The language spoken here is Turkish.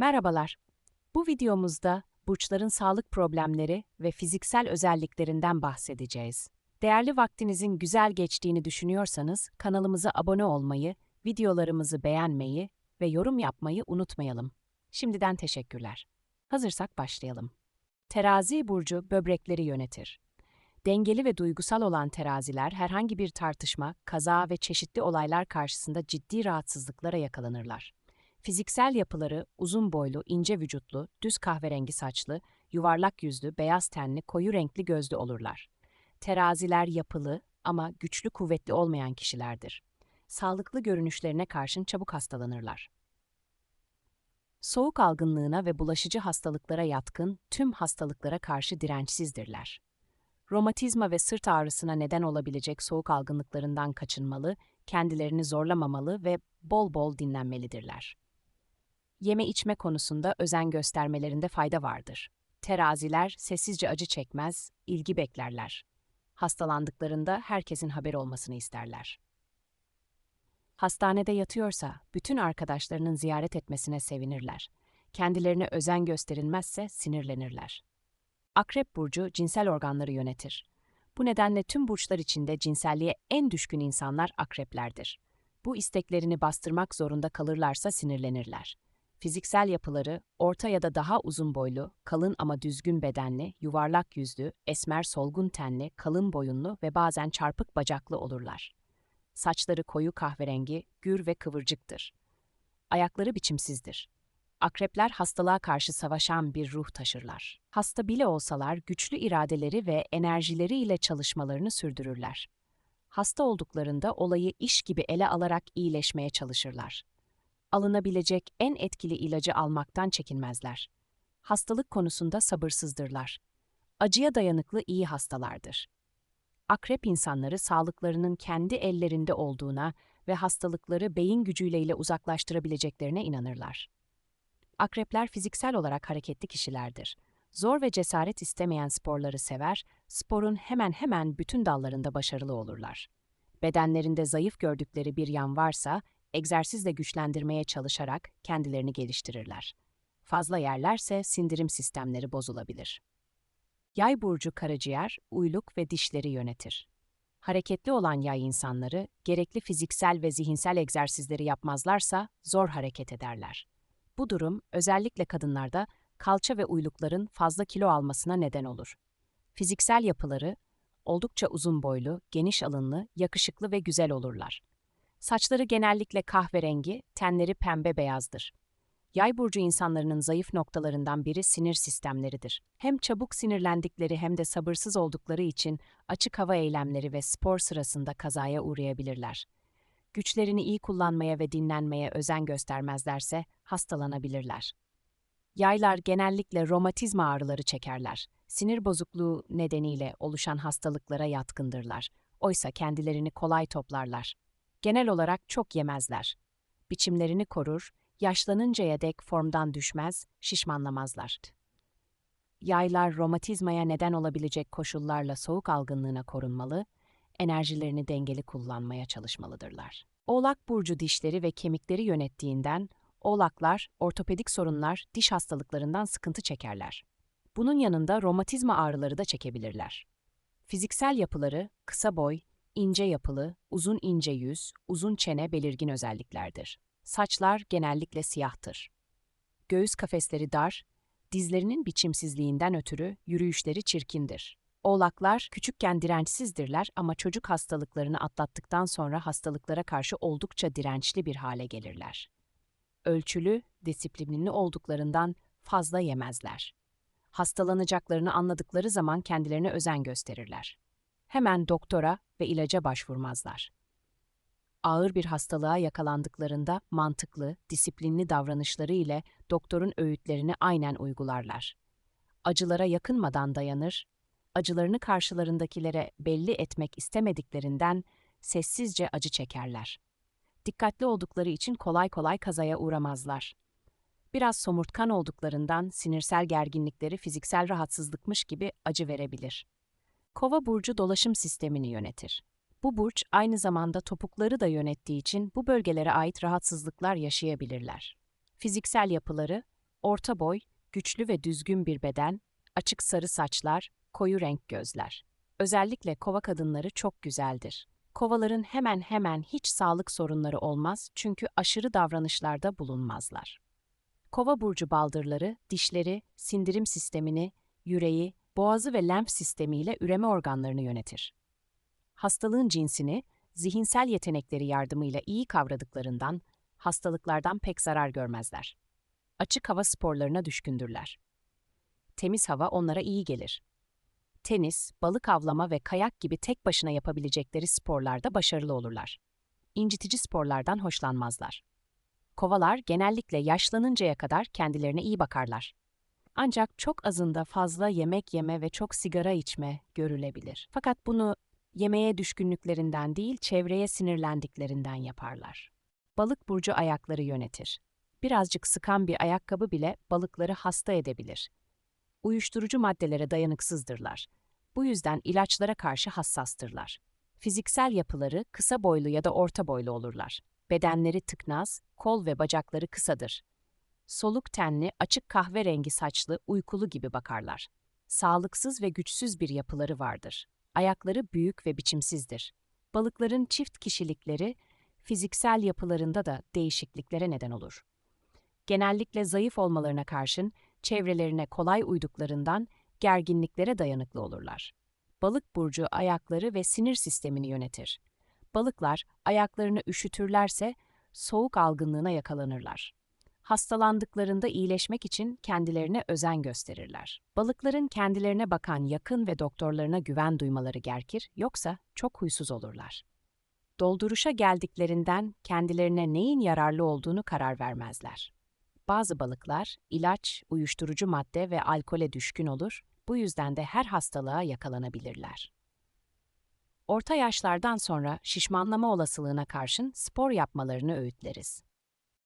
Merhabalar. Bu videomuzda burçların sağlık problemleri ve fiziksel özelliklerinden bahsedeceğiz. Değerli vaktinizin güzel geçtiğini düşünüyorsanız kanalımıza abone olmayı, videolarımızı beğenmeyi ve yorum yapmayı unutmayalım. Şimdiden teşekkürler. Hazırsak başlayalım. Terazi burcu böbrekleri yönetir. Dengeli ve duygusal olan teraziler herhangi bir tartışma, kaza ve çeşitli olaylar karşısında ciddi rahatsızlıklara yakalanırlar. Fiziksel yapıları uzun boylu, ince vücutlu, düz kahverengi saçlı, yuvarlak yüzlü, beyaz tenli, koyu renkli gözlü olurlar. Teraziler yapılı ama güçlü kuvvetli olmayan kişilerdir. Sağlıklı görünüşlerine karşın çabuk hastalanırlar. Soğuk algınlığına ve bulaşıcı hastalıklara yatkın, tüm hastalıklara karşı dirençsizdirler. Romatizma ve sırt ağrısına neden olabilecek soğuk algınlıklarından kaçınmalı, kendilerini zorlamamalı ve bol bol dinlenmelidirler. Yeme içme konusunda özen göstermelerinde fayda vardır. Teraziler sessizce acı çekmez, ilgi beklerler. Hastalandıklarında herkesin haber olmasını isterler. Hastanede yatıyorsa bütün arkadaşlarının ziyaret etmesine sevinirler. Kendilerine özen gösterilmezse sinirlenirler. Akrep burcu cinsel organları yönetir. Bu nedenle tüm burçlar içinde cinselliğe en düşkün insanlar akreplerdir. Bu isteklerini bastırmak zorunda kalırlarsa sinirlenirler. Fiziksel yapıları orta ya da daha uzun boylu, kalın ama düzgün bedenli, yuvarlak yüzlü, esmer solgun tenli, kalın boyunlu ve bazen çarpık bacaklı olurlar. Saçları koyu kahverengi, gür ve kıvırcıktır. Ayakları biçimsizdir. Akrepler hastalığa karşı savaşan bir ruh taşırlar. Hasta bile olsalar güçlü iradeleri ve enerjileriyle çalışmalarını sürdürürler. Hasta olduklarında olayı iş gibi ele alarak iyileşmeye çalışırlar. Alınabilecek en etkili ilacı almaktan çekinmezler. Hastalık konusunda sabırsızdırlar. Acıya dayanıklı iyi hastalardır. Akrep insanları sağlıklarının kendi ellerinde olduğuna ve hastalıkları beyin gücüyle ile uzaklaştırabileceklerine inanırlar. Akrepler fiziksel olarak hareketli kişilerdir. Zor ve cesaret istemeyen sporları sever, sporun hemen hemen bütün dallarında başarılı olurlar. Bedenlerinde zayıf gördükleri bir yan varsa, egzersizle güçlendirmeye çalışarak kendilerini geliştirirler. Fazla yerlerse sindirim sistemleri bozulabilir. Yay burcu karaciğer, uyluk ve dişleri yönetir. Hareketli olan yay insanları, gerekli fiziksel ve zihinsel egzersizleri yapmazlarsa zor hareket ederler. Bu durum özellikle kadınlarda kalça ve uylukların fazla kilo almasına neden olur. Fiziksel yapıları oldukça uzun boylu, geniş alınlı, yakışıklı ve güzel olurlar. Saçları genellikle kahverengi, tenleri pembe beyazdır. Yay burcu insanların zayıf noktalarından biri sinir sistemleridir. Hem çabuk sinirlendikleri hem de sabırsız oldukları için açık hava eylemleri ve spor sırasında kazaya uğrayabilirler. Güçlerini iyi kullanmaya ve dinlenmeye özen göstermezlerse hastalanabilirler. Yaylar genellikle romatizma ağrıları çekerler. Sinir bozukluğu nedeniyle oluşan hastalıklara yatkındırlar. Oysa kendilerini kolay toplarlar. Genel olarak çok yemezler. Biçimlerini korur, yaşlanıncaya dek formdan düşmez, şişmanlamazlar. Yaylar romatizmaya neden olabilecek koşullarla soğuk algınlığına korunmalı, enerjilerini dengeli kullanmaya çalışmalıdırlar. Oğlak burcu dişleri ve kemikleri yönettiğinden oğlaklar ortopedik sorunlar, diş hastalıklarından sıkıntı çekerler. Bunun yanında romatizma ağrıları da çekebilirler. Fiziksel yapıları kısa boy, ince yapılı, uzun ince yüz, uzun çene belirgin özelliklerdir. Saçlar genellikle siyahtır. Göğüs kafesleri dar, dizlerinin biçimsizliğinden ötürü yürüyüşleri çirkindir. Oğlaklar küçükken dirençsizdirler ama çocuk hastalıklarını atlattıktan sonra hastalıklara karşı oldukça dirençli bir hale gelirler. Ölçülü, disiplinli olduklarından fazla yemezler. Hastalanacaklarını anladıkları zaman kendilerine özen gösterirler. Hemen doktora ve ilaca başvurmazlar. Ağır bir hastalığa yakalandıklarında mantıklı, disiplinli davranışları ile doktorun öğütlerini aynen uygularlar. Acılara yakınmadan dayanır, acılarını karşılarındakilere belli etmek istemediklerinden sessizce acı çekerler. Dikkatli oldukları için kolay kolay kazaya uğramazlar. Biraz somurtkan olduklarından sinirsel gerginlikleri fiziksel rahatsızlıkmış gibi acı verebilir. Kova burcu dolaşım sistemini yönetir. Bu burç aynı zamanda topukları da yönettiği için bu bölgelere ait rahatsızlıklar yaşayabilirler. Fiziksel yapıları orta boy, güçlü ve düzgün bir beden, açık sarı saçlar, koyu renk gözler. Özellikle kova kadınları çok güzeldir. Kovaların hemen hemen hiç sağlık sorunları olmaz çünkü aşırı davranışlarda bulunmazlar. Kova burcu baldırları, dişleri, sindirim sistemini, yüreği, boğazı ve lenf sistemiyle üreme organlarını yönetir. Hastalığın cinsini, zihinsel yetenekleri yardımıyla iyi kavradıklarından hastalıklardan pek zarar görmezler. Açık hava sporlarına düşkündürler. Temiz hava onlara iyi gelir. Tenis, balık avlama ve kayak gibi tek başına yapabilecekleri sporlarda başarılı olurlar. İncitici sporlardan hoşlanmazlar. Kovalar genellikle yaşlanıncaya kadar kendilerine iyi bakarlar. Ancak çok azında fazla yemek yeme ve çok sigara içme görülebilir. Fakat bunu yemeğe düşkünlüklerinden değil, çevreye sinirlendiklerinden yaparlar. Balık burcu ayakları yönetir. Birazcık sıkan bir ayakkabı bile balıkları hasta edebilir. Uyuşturucu maddelere dayanıksızdırlar. Bu yüzden ilaçlara karşı hassastırlar. Fiziksel yapıları kısa boylu ya da orta boylu olurlar. Bedenleri tıknaz, kol ve bacakları kısadır. Soluk tenli, açık kahverengi saçlı, uykulu gibi bakarlar. Sağlıksız ve güçsüz bir yapıları vardır. Ayakları büyük ve biçimsizdir. Balıkların çift kişilikleri fiziksel yapılarında da değişikliklere neden olur. Genellikle zayıf olmalarına karşın çevrelerine kolay uyduklarından gerginliklere dayanıklı olurlar. Balık burcu ayakları ve sinir sistemini yönetir. Balıklar ayaklarını üşütürlerse soğuk algınlığına yakalanırlar. Hastalandıklarında iyileşmek için kendilerine özen gösterirler. Balıkların kendilerine bakan yakın ve doktorlarına güven duymaları gerekir, yoksa çok huysuz olurlar. Dolduruşa geldiklerinden kendilerine neyin yararlı olduğunu karar vermezler. Bazı balıklar ilaç, uyuşturucu madde ve alkole düşkün olur, bu yüzden de her hastalığa yakalanabilirler. Orta yaşlardan sonra şişmanlama olasılığına karşın spor yapmalarını öğütleriz.